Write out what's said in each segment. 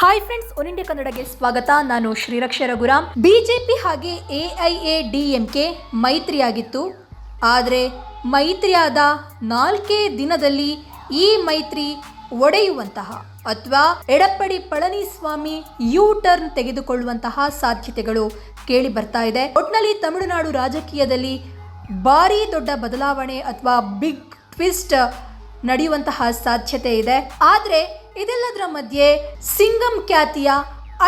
Hi friends one India ಕನ್ನಡಗೆ ಸ್ವಾಗತ. ನಾನು ಶ್ರೀರಕ್ಷ ರಘುರಾಮ್. ಬಿಜೆಪಿ ಹಾಗೆ ಎಐಎ ಡಿಎಂಕೆ ಮೈತ್ರಿಯಾಗಿತ್ತು. ಆದರೆ ಮೈತ್ರಿಯಾದ ನಾಲ್ಕೇ ದಿನದಲ್ಲಿ ಈ ಮೈತ್ರಿ ಒಡೆಯುವಂತಹ ಅಥವಾ ಎಡಪ್ಪಡಿ ಪಳನಿಸ್ವಾಮಿ ಯು ಟರ್ನ್ ತೆಗೆದುಕೊಳ್ಳುವಂತಹ ಸಾಧ್ಯತೆಗಳು ಕೇಳಿ ಬರ್ತಾ ಇದೆ. ಒಟ್ನಲ್ಲಿ ತಮಿಳುನಾಡು ರಾಜಕೀಯದಲ್ಲಿ ಭಾರಿ ದೊಡ್ಡ ಬದಲಾವಣೆ ಅಥವಾ ಬಿಗ್ ಟ್ವಿಸ್ಟ್ ನಡೆಯುವಂತಹ ಸಾಧ್ಯತೆ ಇದೆ. ಆದರೆ ಇದೆಲ್ಲದರ ಮಧ್ಯೆ ಸಿಂಗಂ ಖ್ಯಾತಿಯ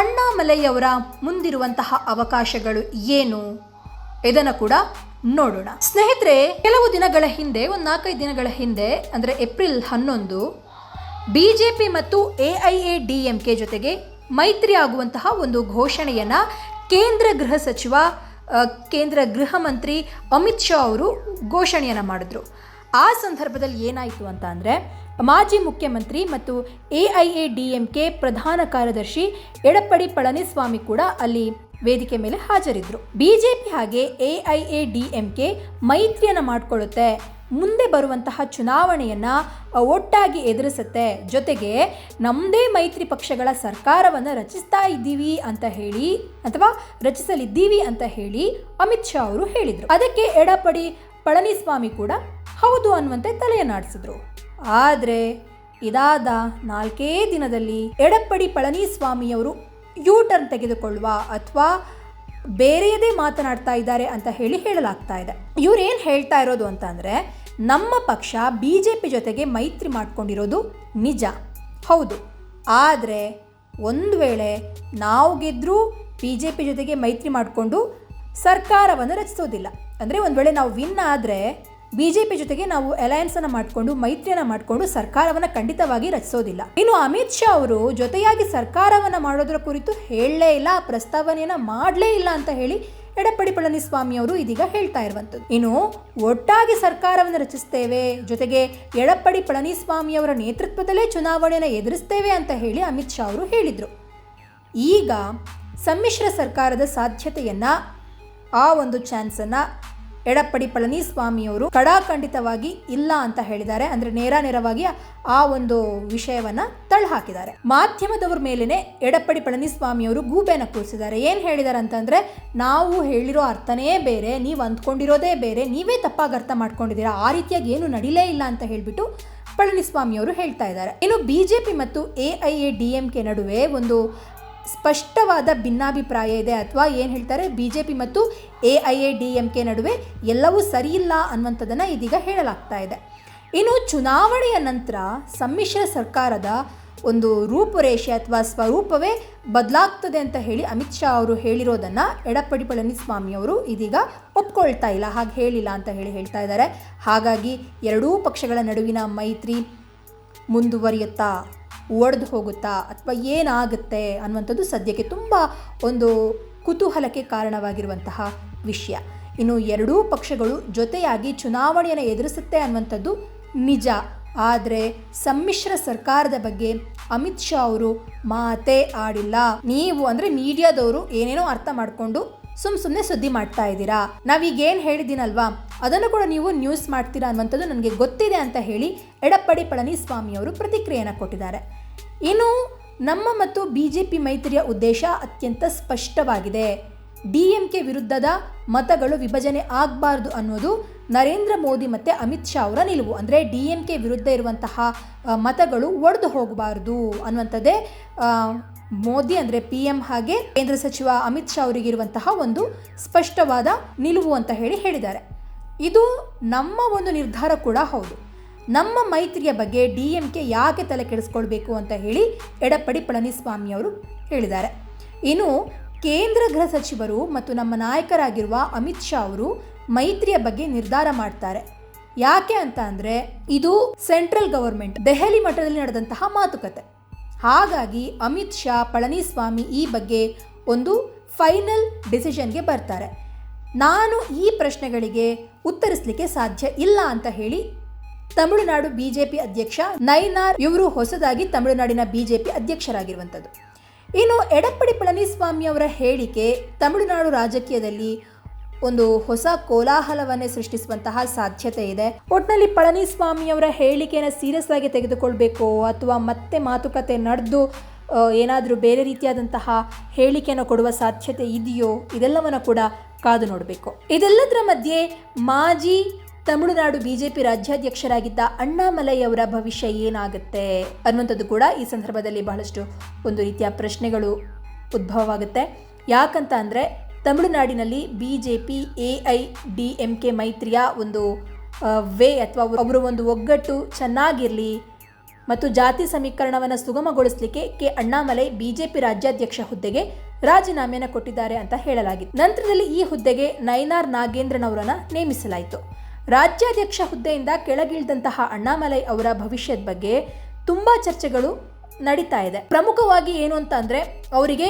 ಅಣ್ಣಾಮಲೈಯವರ ಮುಂದಿರುವಂತಹ ಅವಕಾಶಗಳು ಏನು? ಇದನ್ನು ಕೂಡ ನೋಡೋಣ. ಸ್ನೇಹಿತರೆ, ಕೆಲವು ದಿನಗಳ ಹಿಂದೆ, ಒಂದು ನಾಲ್ಕೈದು ದಿನಗಳ ಹಿಂದೆ, ಅಂದರೆ ಏಪ್ರಿಲ್ ಹನ್ನೊಂದು ಬಿ ಜೆ ಪಿ ಮತ್ತು A I A D M K ಜೊತೆಗೆ ಮೈತ್ರಿ ಆಗುವಂತಹ ಒಂದು ಘೋಷಣೆಯನ್ನು ಕೇಂದ್ರ ಗೃಹ ಸಚಿವ ಕೇಂದ್ರ ಗೃಹ ಮಂತ್ರಿ ಅಮಿತ್ ಶಾ ಅವರು ಘೋಷಣೆಯನ್ನು ಮಾಡಿದ್ರು. ಆ ಸಂದರ್ಭದಲ್ಲಿ ಏನಾಯಿತು ಅಂತ ಅಂದರೆ ಮಾಜಿ ಮುಖ್ಯಮಂತ್ರಿ ಮತ್ತು A I A D M K ಪ್ರಧಾನ ಕಾರ್ಯದರ್ಶಿ ಎಡಪ್ಪಡಿ ಪಳನಿಸ್ವಾಮಿ ಕೂಡ ಅಲ್ಲಿ ವೇದಿಕೆ ಮೇಲೆ ಹಾಜರಿದ್ದರು ಬಿಜೆಪಿ ಹಾಗೆ A I A D M K ಮೈತ್ರಿಯನ್ನು ಮಾಡಿಕೊಳ್ಳುತ್ತೆ. ಮುಂದೆ ಬರುವಂತಹ ಚುನಾವಣೆಯನ್ನು ಒಟ್ಟಾಗಿ ಎದುರಿಸುತ್ತೆ. ಜೊತೆಗೆ ನಮ್ಮದೇ ಮೈತ್ರಿ ಪಕ್ಷಗಳ ಸರ್ಕಾರವನ್ನು ರಚಿಸ್ತಾ ಇದ್ದೀವಿ ಅಂತ ಹೇಳಿ ಅಥವಾ ರಚಿಸಲಿದ್ದೀವಿ ಅಂತ ಹೇಳಿ ಅಮಿತ್ ಶಾ ಅವರು ಹೇಳಿದರು. ಅದಕ್ಕೆ ಎಡಪಡಿ ಪಳನಿಸ್ವಾಮಿ ಕೂಡ ಹೌದು ಅನ್ನುವಂತೆ ತಲೆಯನ್ನಾಡಿಸಿದ್ರು ಆದರೆ ಇದಾದ ನಾಲ್ಕೇ ದಿನದಲ್ಲಿ ಎಡಪ್ಪಡಿ ಪಳನಿಸ್ವಾಮಿಯವರು ಯೂ ಟರ್ನ್ ತೆಗೆದುಕೊಳ್ಳುವ ಅಥವಾ ಬೇರೆಯದೇ ಮಾತನಾಡ್ತಾ ಇದ್ದಾರೆ ಅಂತ ಹೇಳಿ ಹೇಳಲಾಗ್ತಾ ಇದೆ. ಏನು ಹೇಳ್ತಾ ಇರೋದು ಅಂತ ಅಂದರೆ, ನಮ್ಮ ಪಕ್ಷ ಬಿ ಜೆ ಪಿ ಜೊತೆಗೆ ಮೈತ್ರಿ ಮಾಡ್ಕೊಂಡಿರೋದು ನಿಜ. ಹೌದು. ಆದರೆ ಒಂದು ವೇಳೆ ನಾವು ಗೆದ್ದರೂ ಬಿ ಜೆ ಪಿ ಜೊತೆಗೆ ಮೈತ್ರಿ ಮಾಡಿಕೊಂಡು ಸರ್ಕಾರವನ್ನು ರಚಿಸೋದಿಲ್ಲ. ಅಂದರೆ ಒಂದು ವೇಳೆ ನಾವು ವಿನ್ ಆದರೆ ಬಿ ಜೆ ಪಿ ಜೊತೆಗೆ ನಾವು ಅಲಯನ್ಸನ್ನು ಮಾಡಿಕೊಂಡು, ಮೈತ್ರಿಯನ್ನ ಮಾಡಿಕೊಂಡು ಸರ್ಕಾರವನ್ನು ಖಂಡಿತವಾಗಿ ರಚಿಸೋದಿಲ್ಲ. ಇನ್ನು ಅಮಿತ್ ಶಾ ಅವರು ಜೊತೆಯಾಗಿ ಸರ್ಕಾರವನ್ನು ಮಾಡೋದರ ಕುರಿತು ಹೇಳಲೇ ಇಲ್ಲ ಆ ಪ್ರಸ್ತಾವನೆಯನ್ನು ಮಾಡಲೇ ಇಲ್ಲ ಅಂತ ಹೇಳಿ ಎಡಪ್ಪಡಿ ಪಳನಿಸ್ವಾಮಿ ಅವರು ಇದೀಗ ಹೇಳ್ತಾ ಇರುವಂಥದ್ದು. ಇನ್ನು ಒಟ್ಟಾಗಿ ಸರ್ಕಾರವನ್ನು ರಚಿಸ್ತೇವೆ, ಜೊತೆಗೆ ಎಡಪ್ಪಡಿ ಪಳನಿಸ್ವಾಮಿ ಅವರ ನೇತೃತ್ವದಲ್ಲೇ ಚುನಾವಣೆಯನ್ನು ಎದುರಿಸ್ತೇವೆ ಅಂತ ಹೇಳಿ ಅಮಿತ್ ಶಾ ಅವರು ಹೇಳಿದರು. ಈಗ ಸಮ್ಮಿಶ್ರ ಸರ್ಕಾರದ ಸಾಧ್ಯತೆಯನ್ನ, ಆ ಒಂದು ಚಾನ್ಸನ್ನು ಎಡಪ್ಪಡಿ ಪಳನಿಸ್ವಾಮಿಯವರು ಕಡಾಖಂಡಿತವಾಗಿ ಇಲ್ಲ ಅಂತ ಹೇಳಿದ್ದಾರೆ. ಅಂದ್ರೆ ನೇರ ನೇರವಾಗಿ ಆ ಒಂದು ವಿಷಯವನ್ನ ತಳ್ಳಹಾಕಿದ್ದಾರೆ ಮಾಧ್ಯಮದವ್ರ ಮೇಲೇನೆ ಎಡಪ್ಪಡಿ ಪಳನಿಸ್ವಾಮಿಯವರು ಗೂಬೆನ ಕೂರಿಸಿದ್ದಾರೆ. ಏನು ಹೇಳಿದ್ದಾರೆ ಅಂತಂದ್ರೆ, ನಾವು ಹೇಳಿರೋ ಅರ್ಥನೇ ಬೇರೆ, ನೀವು ಅಂದ್ಕೊಂಡಿರೋದೇ ಬೇರೆ, ನೀವೇ ತಪ್ಪಾಗಿ ಅರ್ಥ ಮಾಡ್ಕೊಂಡಿದ್ದೀರಾ, ಆ ರೀತಿಯಾಗಿ ಏನು ನಡಿಲೇ ಇಲ್ಲ ಅಂತ ಹೇಳಿಬಿಟ್ಟು ಪಳನಿಸ್ವಾಮಿಯವರು ಹೇಳ್ತಾ ಇದ್ದಾರೆ. ಇನ್ನು ಬಿಜೆಪಿ ಮತ್ತು A I A D M K ನಡುವೆ ಒಂದು ಸ್ಪಷ್ಟವಾದ ಭಿನ್ನಾಭಿಪ್ರಾಯ ಇದೆ ಅಥವಾ ಏನು ಹೇಳ್ತಾರೆ? ಬಿ ಜೆ ಪಿ ಮತ್ತು A I A D M K ನಡುವೆ ಎಲ್ಲವೂ ಸರಿಯಿಲ್ಲ ಅನ್ನುವಂಥದ್ದನ್ನು ಇದೀಗ ಹೇಳಲಾಗ್ತಾ ಇದೆ. ಇನ್ನು ಚುನಾವಣೆಯ ನಂತರ ಸಮ್ಮಿಶ್ರ ಸರ್ಕಾರದ ಒಂದು ರೂಪುರೇಷೆ ಅಥವಾ ಸ್ವರೂಪವೇ ಬದಲಾಗ್ತದೆ ಅಂತ ಹೇಳಿ ಅಮಿತ್ ಶಾ ಅವರು ಹೇಳಿರೋದನ್ನು ಎಡಪ್ಪಡಿ ಪಳನಿಸ್ವಾಮಿ ಅವರು ಇದೀಗ ಒಪ್ಕೊಳ್ತಾ ಇಲ್ಲ. ಹಾಗೆ ಹೇಳಿಲ್ಲ ಅಂತ ಹೇಳಿ ಹೇಳ್ತಾ ಇದ್ದಾರೆ. ಹಾಗಾಗಿ ಎರಡೂ ಪಕ್ಷಗಳ ನಡುವಿನ ಮೈತ್ರಿ ಮುಂದುವರಿಯುತ್ತಾ ಒಡೆದು ಹೋಗುತ್ತಾ ಅಥವಾ ಏನಾಗುತ್ತೆ ಅನ್ನುವಂಥದ್ದು ಸದ್ಯಕ್ಕೆ ತುಂಬ ಒಂದು ಕುತೂಹಲಕ್ಕೆ ಕಾರಣವಾಗಿರುವಂತಹ ವಿಷಯ. ಇನ್ನು ಎರಡೂ ಪಕ್ಷಗಳು ಜೊತೆಯಾಗಿ ಚುನಾವಣೆಯನ್ನು ಎದುರಿಸುತ್ತೆ ಅನ್ನುವಂಥದ್ದು ನಿಜ. ಆದರೆ ಸಮ್ಮಿಶ್ರ ಸರ್ಕಾರದ ಬಗ್ಗೆ ಅಮಿತ್ ಶಾ ಅವರು ಮಾತೇ ಆಡಿಲ್ಲ. ನೀವು ಅಂದರೆ ಮೀಡಿಯಾದವರು ಏನೇನೋ ಅರ್ಥ ಮಾಡಿಕೊಂಡು ಸುಮ್ ಸುಮ್ಮನೆ ಸುದ್ದಿ ಮಾಡ್ತಾ ಇದ್ದೀರಾ? ನಾವೀಗ ಏನು ಹೇಳಿದ್ದೀನಲ್ವಾ? ಅದನ್ನು ಕೂಡ ನೀವು ನ್ಯೂಸ್ ಮಾಡ್ತೀರಾ ಅನ್ನುವಂಥದ್ದು ನನಗೆ ಗೊತ್ತಿದೆ ಅಂತ ಹೇಳಿ ಎಡಪ್ಪಡಿ ಪಳನಿಸ್ವಾಮಿ ಅವರು ಪ್ರತಿಕ್ರಿಯೆಯನ್ನು ಕೊಟ್ಟಿದ್ದಾರೆ. ಇನ್ನು ನಮ್ಮ ಮತ್ತು ಬಿ ಜೆ ಪಿ ಮೈತ್ರಿಯ ಉದ್ದೇಶ ಅತ್ಯಂತ ಸ್ಪಷ್ಟವಾಗಿದೆ. ಡಿ ಎಂ ಕೆ ವಿರುದ್ಧದ ಮತಗಳು ವಿಭಜನೆ ಆಗಬಾರ್ದು ಅನ್ನೋದು ನರೇಂದ್ರ ಮೋದಿ ಮತ್ತು ಅಮಿತ್ ಶಾ ಅವರ ನಿಲುವು. ಅಂದರೆ ಡಿ ಎಂ ಕೆ ವಿರುದ್ಧ ಇರುವಂತಹ ಮತಗಳು ಒಡೆದು ಹೋಗಬಾರ್ದು ಅನ್ನುವಂಥದ್ದೇ ಮೋದಿ ಅಂದರೆ ಪಿ ಎಂ ಹಾಗೆ ಕೇಂದ್ರ ಸಚಿವ ಅಮಿತ್ ಶಾ ಅವರಿಗಿರುವಂತಹ ಒಂದು ಸ್ಪಷ್ಟವಾದ ನಿಲುವು ಅಂತ ಹೇಳಿ ಹೇಳಿದ್ದಾರೆ. ಇದು ನಮ್ಮ ಒಂದು ನಿರ್ಧಾರ ಕೂಡ ಹೌದು. ನಮ್ಮ ಮೈತ್ರಿಯ ಬಗ್ಗೆ ಡಿ ಎಂ ಕೆ ಯಾಕೆ ತಲೆ ಕೆಡಿಸ್ಕೊಳ್ಬೇಕು ಅಂತ ಹೇಳಿ ಎಡಪ್ಪಡಿ ಪಳನಿಸ್ವಾಮಿ ಅವರು ಹೇಳಿದ್ದಾರೆ. ಇನ್ನು ಕೇಂದ್ರ ಗೃಹ ಸಚಿವರು ಮತ್ತು ನಮ್ಮ ನಾಯಕರಾಗಿರುವ ಅಮಿತ್ ಶಾ ಅವರು ಮೈತ್ರಿಯ ಬಗ್ಗೆ ನಿರ್ಧಾರ ಮಾಡ್ತಾರೆ. ಯಾಕೆ ಅಂತ ಅಂದರೆ ಇದು ಸೆಂಟ್ರಲ್ ಗವರ್ಮೆಂಟ್ ದೆಹಲಿ ಮಟ್ಟದಲ್ಲಿ ನಡೆದಂತಹ ಮಾತುಕತೆ. ಹಾಗಾಗಿ ಅಮಿತ್ ಶಾ, ಪಳನಿಸ್ವಾಮಿ ಈ ಬಗ್ಗೆ ಒಂದು ಫೈನಲ್ ಡಿಸಿಷನ್ಗೆ ಬರ್ತಾರೆ. ನಾನು ಈ ಪ್ರಶ್ನೆಗಳಿಗೆ ಉತ್ತರಿಸಲಿಕ್ಕೆ ಸಾಧ್ಯ ಇಲ್ಲ ಅಂತ ಹೇಳಿ ತಮಿಳುನಾಡು ಬಿಜೆಪಿ ಅಧ್ಯಕ್ಷ ನೈನಾರ್ ಇವರು ಹೊಸದಾಗಿ ತಮಿಳುನಾಡಿನ ಬಿಜೆಪಿ ಅಧ್ಯಕ್ಷರಾಗಿರುವಂಥದ್ದು. ಇನ್ನು ಎಡಪ್ಪಡಿ ಪಳನಿಸ್ವಾಮಿ ಅವರ ಹೇಳಿಕೆ ತಮಿಳುನಾಡು ರಾಜಕೀಯದಲ್ಲಿ ಒಂದು ಹೊಸ ಕೋಲಾಹಲವನ್ನೇ ಸೃಷ್ಟಿಸುವಂತಹ ಸಾಧ್ಯತೆ ಇದೆ. ಒಟ್ಟಿನಲ್ಲಿ ಪಳನಿಸ್ವಾಮಿಯವರ ಹೇಳಿಕೆಯನ್ನು ಸೀರಿಯಸ್ ಆಗಿ ತೆಗೆದುಕೊಳ್ಬೇಕು ಅಥವಾ ಮತ್ತೆ ಮಾತುಕತೆ ನಡೆದು ಏನಾದರೂ ಬೇರೆ ರೀತಿಯಾದಂತಹ ಹೇಳಿಕೆಯನ್ನು ಕೊಡುವ ಸಾಧ್ಯತೆ ಇದೆಯೋ ಇದೆಲ್ಲವನ್ನು ಕೂಡ ಕಾದು ನೋಡಬೇಕು. ಇದೆಲ್ಲದರ ಮಧ್ಯೆ ಮಾಜಿ ತಮಿಳುನಾಡು ಬಿಜೆಪಿ ರಾಜ್ಯಾಧ್ಯಕ್ಷರಾಗಿದ್ದ ಅಣ್ಣಾಮಲೈ ಅವರ ಭವಿಷ್ಯ ಏನಾಗುತ್ತೆ ಅನ್ನುವಂಥದ್ದು ಕೂಡ ಈ ಸಂದರ್ಭದಲ್ಲಿ ಬಹಳಷ್ಟು ಒಂದು ರೀತಿಯ ಪ್ರಶ್ನೆಗಳು ಉದ್ಭವವಾಗುತ್ತೆ. ಯಾಕಂತ ಅಂದರೆ ತಮಿಳುನಾಡಿನಲ್ಲಿ B J P A I D M K ಮೈತ್ರಿಯ ಒಂದು ವೇ ಅಥವಾ ಅವರ ಒಂದು ಒಗ್ಗಟ್ಟು ಚೆನ್ನಾಗಿರಲಿ ಮತ್ತು ಜಾತಿ ಸಮೀಕರಣವನ್ನು ಸುಗಮಗೊಳಿಸಲಿಕ್ಕೆ ಕೆ. ಅಣ್ಣಾಮಲೈ ಬಿಜೆಪಿ ರಾಜ್ಯಾಧ್ಯಕ್ಷ ಹುದ್ದೆಗೆ ರಾಜೀನಾಮೆಯನ್ನು ಕೊಟ್ಟಿದ್ದಾರೆ ಅಂತ ಹೇಳಲಾಗಿತ್ತು ನಂತರದಲ್ಲಿ ಈ ಹುದ್ದೆಗೆ ನಯನಾರ್ ನಾಗೇಂದ್ರನವರನ್ನು ನೇಮಿಸಲಾಯಿತು. ರಾಜ್ಯಾಧ್ಯಕ್ಷ ಹುದ್ದೆಯಿಂದ ಕೆಳಗಿಳಿದಂತಹ ಅಣ್ಣಾಮಲೈ ಅವರ ಭವಿಷ್ಯದ ಬಗ್ಗೆ ತುಂಬ ಚರ್ಚೆಗಳು ನಡೀತಾ ಇದೆ. ಪ್ರಮುಖವಾಗಿ ಏನು ಅಂತ ಅಂದರೆ ಅವರಿಗೆ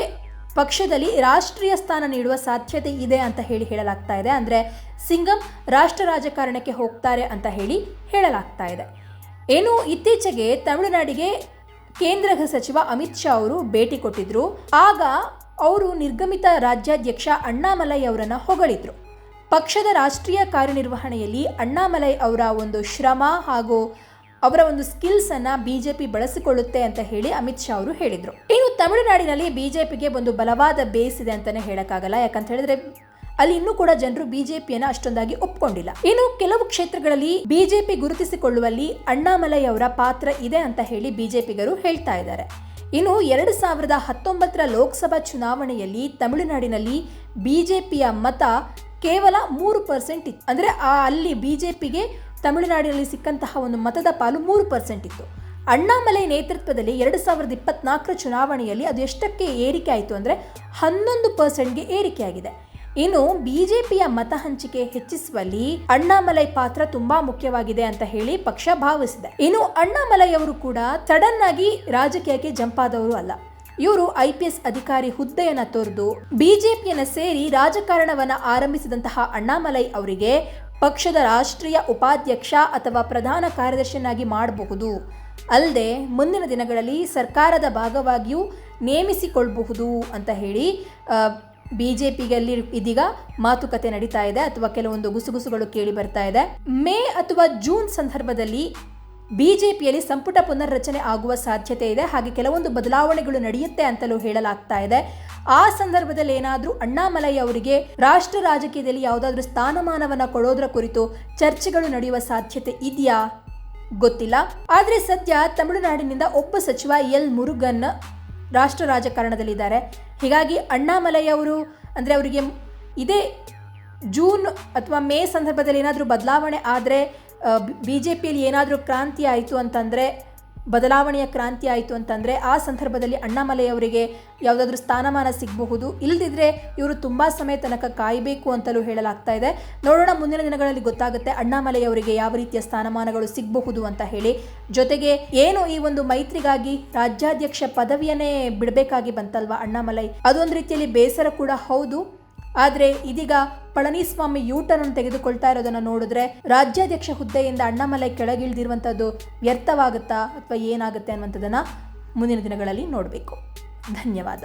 ಪಕ್ಷದಲ್ಲಿ ರಾಷ್ಟ್ರೀಯ ಸ್ಥಾನ ನೀಡುವ ಸಾಧ್ಯತೆ ಇದೆ ಅಂತ ಹೇಳಿ ಹೇಳಲಾಗ್ತಾ ಇದೆ. ಅಂದರೆ ಸಿಂಗಂ ರಾಷ್ಟ್ರ ರಾಜಕಾರಣಕ್ಕೆ ಹೋಗ್ತಾರೆ ಅಂತ ಹೇಳಿ ಹೇಳಲಾಗ್ತಾ ಇದೆ. ಏನು ಇತ್ತೀಚೆಗೆ ತಮಿಳುನಾಡಿಗೆ ಕೇಂದ್ರ ಗೃಹ ಸಚಿವ ಅಮಿತ್ ಶಾ ಅವರು ಭೇಟಿ ಕೊಟ್ಟಿದ್ರು. ಆಗ ಅವರು ನಿರ್ಗಮಿತ ರಾಜ್ಯಾಧ್ಯಕ್ಷ ಅಣ್ಣಾಮಲೈ ಅವರನ್ನ ಹೊಗಳಿದ್ರು. ಪಕ್ಷದ ರಾಷ್ಟ್ರೀಯ ಕಾರ್ಯನಿರ್ವಹಣೆಯಲ್ಲಿ ಅಣ್ಣಾಮಲೈ ಅವರ ಒಂದು ಶ್ರಮ ಹಾಗೂ ಅವರ ಒಂದು ಸ್ಕಿಲ್ಸ್ ಅನ್ನ ಬಿಜೆಪಿ ಬಳಸಿಕೊಳ್ಳುತ್ತೆ ಅಂತ ಹೇಳಿ ಅಮಿತ್ ಶಾ ಅವರು ಹೇಳಿದರು. ಇನ್ನು ತಮಿಳುನಾಡಿನಲ್ಲಿ ಬಿಜೆಪಿಗೆ ಒಂದು ಬಲವಾದ ಬೇಸ್ ಇದೆ ಅಂತಾನೆ ಹೇಳಕ್ಕಾಗಲ್ಲ. ಯಾಕಂತ ಹೇಳಿದ್ರೆ ಅಲ್ಲಿ ಇನ್ನೂ ಕೂಡ ಜನರು ಬಿಜೆಪಿಯನ್ನ ಅಷ್ಟೊಂದಾಗಿ ಒಪ್ಕೊಂಡಿಲ್ಲ. ಇನ್ನು ಕೆಲವು ಕ್ಷೇತ್ರಗಳಲ್ಲಿ ಬಿಜೆಪಿ ಗುರುತಿಸಿಕೊಳ್ಳುವಲ್ಲಿ ಅಣ್ಣಾಮಲೈ ಅವರ ಪಾತ್ರ ಇದೆ ಅಂತ ಹೇಳಿ ಬಿಜೆಪಿಗರು ಹೇಳ್ತಾ ಇದ್ದಾರೆ. ಇನ್ನು ಎರಡು ಸಾವಿರದ ಹತ್ತೊಂಬತ್ತರ ಲೋಕಸಭಾ ಚುನಾವಣೆಯಲ್ಲಿ ತಮಿಳುನಾಡಿನಲ್ಲಿ ಬಿಜೆಪಿಯ ಮತ ಕೇವಲ ಮೂರು ಪರ್ಸೆಂಟ್ ಇತ್ತು. ಅಂದರೆ ಅಲ್ಲಿ ಬಿಜೆಪಿಗೆ ತಮಿಳುನಾಡಿನಲ್ಲಿ ಸಿಕ್ಕಂತಹ ಒಂದು ಮತದ ಪಾಲು ಮೂರು ಪರ್ಸೆಂಟ್ ಇತ್ತು. ಅಣ್ಣಾಮಲೈ ನೇತೃತ್ವದಲ್ಲಿ ಎರಡು ಸಾವಿರದ ಇಪ್ಪತ್ನಾಲ್ಕರ ಚುನಾವಣೆಯಲ್ಲಿ ಅದು ಎಷ್ಟಕ್ಕೆ ಏರಿಕೆ ಆಯಿತು ಅಂದರೆ ಹನ್ನೊಂದು ಪರ್ಸೆಂಟ್ಗೆ ಏರಿಕೆಯಾಗಿದೆ. ಇನ್ನು ಬಿಜೆಪಿಯ ಮತ ಹಂಚಿಕೆ ಹೆಚ್ಚಿಸುವಲ್ಲಿ ಅಣ್ಣಾಮಲೈ ಪಾತ್ರ ತುಂಬಾ ಮುಖ್ಯವಾಗಿದೆ ಅಂತ ಹೇಳಿ ಪಕ್ಷ ಭಾವಿಸಿದೆ. ಇನ್ನು ಅಣ್ಣಾಮಲೈ ಅವರು ಕೂಡ ಸಡನ್ ಆಗಿ ರಾಜಕೀಯಕ್ಕೆ ಜಂಪ್ ಆದವರು ಅಲ್ಲ. ಇವರು ಐ ಪಿ ಎಸ್ ಅಧಿಕಾರಿ ಹುದ್ದೆಯನ್ನು ತೊರೆದು ಬಿಜೆಪಿಯನ್ನ ಸೇರಿ ರಾಜಕಾರಣವನ್ನ ಆರಂಭಿಸಿದಂತಹ ಅಣ್ಣಾಮಲೈ ಅವರಿಗೆ ಪಕ್ಷದ ರಾಷ್ಟ್ರೀಯ ಉಪಾಧ್ಯಕ್ಷ ಅಥವಾ ಪ್ರಧಾನ ಕಾರ್ಯದರ್ಶಿಯನ್ನಾಗಿ ಮಾಡಬಹುದು. ಅಲ್ಲದೆ, ಮುಂದಿನ ದಿನಗಳಲ್ಲಿ ಸರ್ಕಾರದ ಭಾಗವಾಗಿಯೂ ನೇಮಿಸಿಕೊಳ್ಳಬಹುದು ಅಂತ ಹೇಳಿ ಬಿ ಜೆ ಪಿಗಲ್ಲಿ ಇದೀಗ ಮಾತುಕತೆ ನಡೀತಾ ಇದೆ ಅಥವಾ ಕೆಲವೊಂದು ಗುಸುಗುಸುಗಳು ಕೇಳಿ ಬರ್ತಾ ಇದೆ. ಮೇ ಅಥವಾ ಜೂನ್ ಸಂದರ್ಭದಲ್ಲಿ ಬಿ ಜೆ ಪಿಯಲ್ಲಿ ಸಂಪುಟ ಪುನರ್ರಚನೆ ಆಗುವ ಸಾಧ್ಯತೆ ಇದೆ. ಹಾಗೆ ಕೆಲವೊಂದು ಬದಲಾವಣೆಗಳು ನಡೆಯುತ್ತೆ ಅಂತಲೂ ಹೇಳಲಾಗ್ತಾ ಇದೆ. ಆ ಸಂದರ್ಭದಲ್ಲಿ ಏನಾದರೂ ಅಣ್ಣಾಮಲೈ ಅವರಿಗೆ ರಾಷ್ಟ್ರ ರಾಜಕೀಯದಲ್ಲಿ ಯಾವುದಾದ್ರೂ ಸ್ಥಾನಮಾನವನ್ನು ಕೊಡೋದ್ರ ಕುರಿತು ಚರ್ಚೆಗಳು ನಡೆಯುವ ಸಾಧ್ಯತೆ ಇದೆಯಾ? ಗೊತ್ತಿಲ್ಲ. ಆದರೆ ಸದ್ಯ ತಮಿಳುನಾಡಿನಿಂದ ಒಬ್ಬ ಸಚಿವ ಎಲ್ ಮುರುಗನ್ ರಾಷ್ಟ್ರ ರಾಜಕಾರಣದಲ್ಲಿದ್ದಾರೆ. ಹೀಗಾಗಿ ಅಣ್ಣಾಮಲೈ ಅವರು, ಅಂದರೆ ಅವರಿಗೆ ಇದೇ ಜೂನ್ ಅಥವಾ ಮೇ ಸಂದರ್ಭದಲ್ಲಿ ಏನಾದರೂ ಬದಲಾವಣೆ ಆದರೆ ಬಿ ಜೆ ಪಿಯಲ್ಲಿ ಏನಾದರೂ ಕ್ರಾಂತಿ ಆಯಿತು ಅಂತಂದರೆ ಬದಲಾವಣೆಯ ಕ್ರಾಂತಿ ಆಯಿತು ಅಂತಂದರೆ ಆ ಸಂದರ್ಭದಲ್ಲಿ ಅಣ್ಣಾಮಲೆಯವರಿಗೆ ಯಾವುದಾದ್ರೂ ಸ್ಥಾನಮಾನ ಸಿಗಬಹುದು. ಇಲ್ಲದಿದ್ದರೆ ಇವರು ತುಂಬ ಸಮಯ ತನಕ ಕಾಯಬೇಕು ಅಂತಲೂ ಹೇಳಲಾಗ್ತಾ ಇದೆ. ನೋಡೋಣ ಮುಂದಿನ ದಿನಗಳಲ್ಲಿ ಗೊತ್ತಾಗುತ್ತೆ ಅಣ್ಣಾಮಲೆಯವರಿಗೆ ಯಾವ ರೀತಿಯ ಸ್ಥಾನಮಾನಗಳು ಸಿಗಬಹುದು ಅಂತ ಹೇಳಿ. ಜೊತೆಗೆ ಏನು ಈ ಒಂದು ಮೈತ್ರಿಗಾಗಿ ರಾಜ್ಯಾಧ್ಯಕ್ಷ ಪದವಿಯನ್ನೇ ಬಿಡಬೇಕಾಗಿ ಬಂತಲ್ವಾ ಅಣ್ಣಾಮಲೈ? ಅದೊಂದು ರೀತಿಯಲ್ಲಿ ಬೇಸರ ಕೂಡ ಹೌದು. ಆದರೆ ಇದೀಗ ಪಳನಿಸ್ವಾಮಿ ಯೂಟರ್ನ್ ತೆಗೆದುಕೊಳ್ತಾ ಇರೋದನ್ನು ನೋಡಿದ್ರೆ ರಾಜ್ಯಾಧ್ಯಕ್ಷ ಹುದ್ದೆಯಿಂದ ಅಣ್ಣಾಮಲೈ ಕೆಳಗಿಳಿದಿರುವಂಥದ್ದು ವ್ಯರ್ಥವಾಗುತ್ತಾ ಅಥವಾ ಏನಾಗುತ್ತೆ ಅನ್ನುವಂಥದ್ದನ್ನು ಮುಂದಿನ ದಿನಗಳಲ್ಲಿ ನೋಡಬೇಕು. ಧನ್ಯವಾದ.